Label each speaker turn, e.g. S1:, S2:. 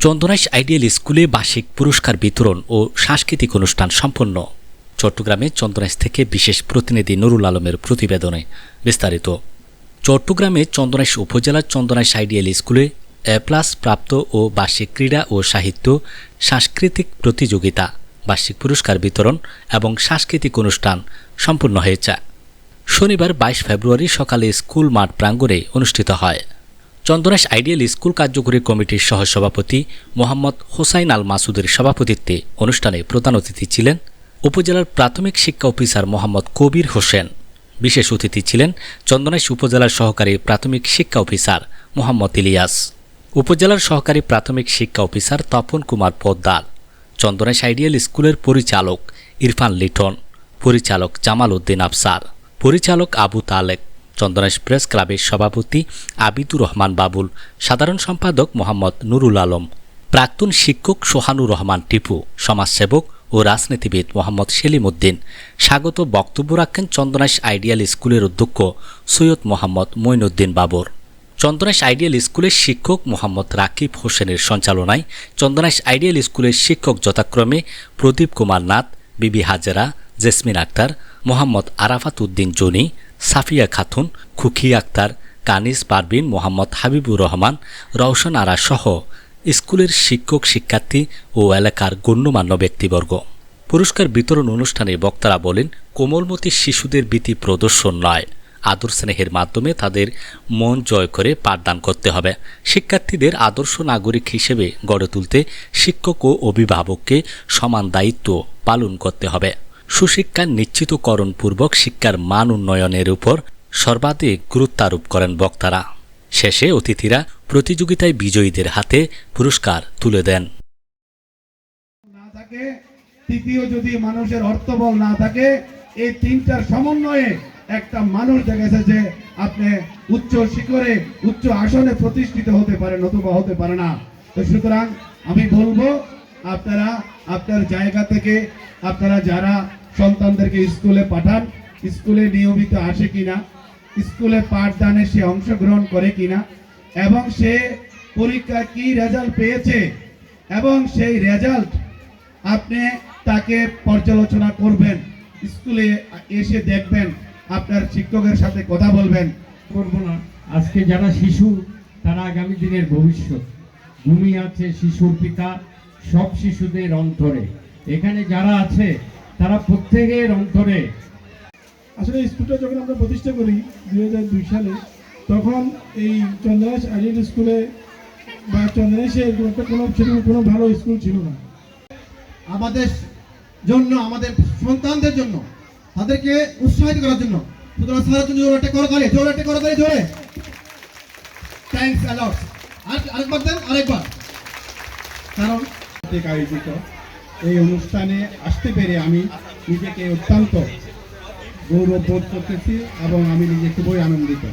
S1: Chandanaish ideal স্কুলে বার্ষিক পুরস্কার বিতরণ ও সাংস্কৃতিক অনুষ্ঠান সম্পন্ন। চট্টগ্রামে চন্দনাইশ থেকে বিশেষ প্রতিনিধি নুরুল আলমের প্রতিবেদনে বিস্তারিত। চট্টগ্রামে চন্দনাইশ উপজেলার চন্দনাইশ আইডিয়াল স্কুলে এ প্লাস প্রাপ্ত ও বার্ষিক ক্রীড়া ও সাহিত্য, সাংস্কৃতিক প্রতিযোগিতা, বার্ষিক পুরস্কার বিতরণ এবং সাংস্কৃতিক অনুষ্ঠান সম্পন্ন হয়েছে। শনিবার বাইশ ফেব্রুয়ারি সকালে স্কুল মাঠ প্রাঙ্গণে অনুষ্ঠিত হয়। চন্দনাইশ আইডিয়াল স্কুল কার্যকরী কমিটির সহসভাপতি মোহাম্মদ হোসাইন আল মাসুদের সভাপতিত্বে অনুষ্ঠানে প্রধান অতিথি ছিলেন উপজেলার প্রাথমিক শিক্ষা অফিসার মোহাম্মদ কবির হোসেন। বিশেষ অতিথি ছিলেন চন্দনাইশ উপজেলার সহকারী প্রাথমিক শিক্ষা অফিসার মোহাম্মদ ইলিয়াস, উপজেলার সহকারী প্রাথমিক শিক্ষা অফিসার তপন কুমার পোদ্দার চন্দনাইশ আইডিয়াল স্কুলের পরিচালক ইরফান লিটন, পরিচালক জামাল উদ্দিন আফসার, পরিচালক আবু তালেক চন্দনাইশ প্রেস ক্লাবের সভাপতি আবিদুর রহমান বাবুল, সাধারণ সম্পাদক মোহাম্মদ নুরুল আলম, প্রাক্তন শিক্ষক সোহানুর রহমান টিপু, সমাজসেবক ও রাজনীতিবিদ মোহাম্মদ সেলিম উদ্দিন স্বাগত বক্তব্য রাখেন চন্দনাইশ আইডিয়াল স্কুলের অধ্যক্ষ সৈয়দ মোহাম্মদ মঈনুদ্দিন বাবর। চন্দনাইশ আইডিয়াল স্কুলের শিক্ষক মোহাম্মদ রাকিব হোসেনের সঞ্চালনায় চন্দনাইশ আইডিয়াল স্কুলের শিক্ষক যথাক্রমে প্রদীপ কুমার নাথ, বিবি হাজেরা, জেসমিন আক্তার, মোহাম্মদ আরাফাত উদ্দিন জনি সাফিয়া খাতুন, খুকি আক্তার, কানিস পারবিন মোহাম্মদ হাবিবুর রহমান, রওশন আরা সহ স্কুলের শিক্ষক, শিক্ষার্থী ও এলাকার গণ্যমান্য ব্যক্তিবর্গ। পুরস্কার বিতরণ অনুষ্ঠানে বক্তারা বলেন, কোমলমতি শিশুদের ভীতি প্রদর্শন নয়। আদর স্নেহের মাধ্যমে তাদের মন জয় করে পাঠদান করতে হবে। শিক্ষার্থীদের আদর্শ নাগরিক হিসেবে গড়ে তুলতে শিক্ষক ও অভিভাবককে সমান দায়িত্ব পালন করতে হবে। সুশিক্ষা নিশ্চিতকরণপূর্বক শিক্ষার মান উন্নয়নের উপর সর্বাধিক গুরুত্বারোপ করেন বক্তারা। শেষে অতিথিরা প্রতিযোগিতায় বিজয়ীদের হাতে পুরস্কার তুলে দেন।
S2: না থাকে, তৃতীয় যদি মানুষের অর্থবল না থাকে, এই তিনটার সমন্বয়ে একটা মানুষ দেখেছে যে আপনি উচ্চ শিখরে, উচ্চ আসনে প্রতিষ্ঠিত হতে পারে, নতুবা হতে পারে না। তো সুতরাং আমি বলব, আপনারা আপনার জায়গা থেকে, আপনারা যারা সন্তানদেরকে স্কুলে পাঠান। স্কুলে নিয়মিত আসে কিনা, স্কুলে পাঠদানে সে অংশগ্রহণ করে কিনা, এবং সে পরীক্ষা কি রেজাল্ট পেয়েছে, এবং সেই রেজাল্ট আপনি তাকে পর্যালোচনা করবেন, স্কুলে এসে দেখবেন, আপনার শিক্ষকের সাথে কথা বলবেন।
S3: করব না। আজকে যারা শিশু, তারা আগামী দিনের ভবিষ্যৎ। ভূমি আছে শিশুর পিতা, সব শিশুদের অন্তরে। এখানে যারা আছে তারা প্রত্যেকের অন্তরে।
S4: আসলে স্কুলটা যখন আমরা প্রতিষ্ঠা করি দুই হাজার দুই সালে তখন এই চন্দ্রাস আইডিয়াল স্কুলে বা চন্দ্রাসে একটা কোনো সেরকম কোনো ভালো স্কুল ছিল না।
S5: আমাদের জন্য আমাদের সন্তানদের জন্য তাদেরকে উৎসাহিত করার জন্য সুতরাং স্যারের জন্য জোরে একটা করতালি জোরে একটা করতালি জোরে। থ্যাঙ্কস অ্যালট আর আরেকবার দেন আরেকবার। কারণ
S2: আয়োজিত এই অনুষ্ঠানে আসতে পেরে আমি নিজেকে অত্যন্ত গৌরব বোধ করতেছি এবং আমি নিজে খুবই আনন্দিত।